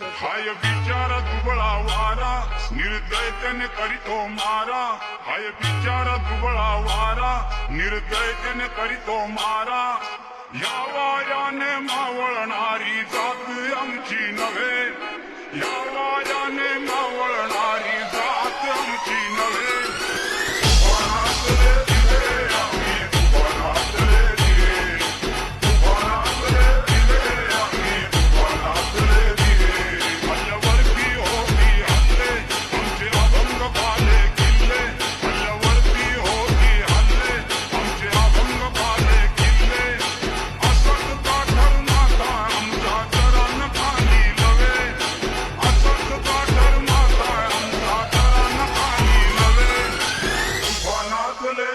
हाय बिचारा दुबला वारा, निर्दय करी तो मारा. हाय बिचारा दुबला वारा, निर्दय करी तो मारा. या वायाने मावळणारी जात आमची नव्हे. school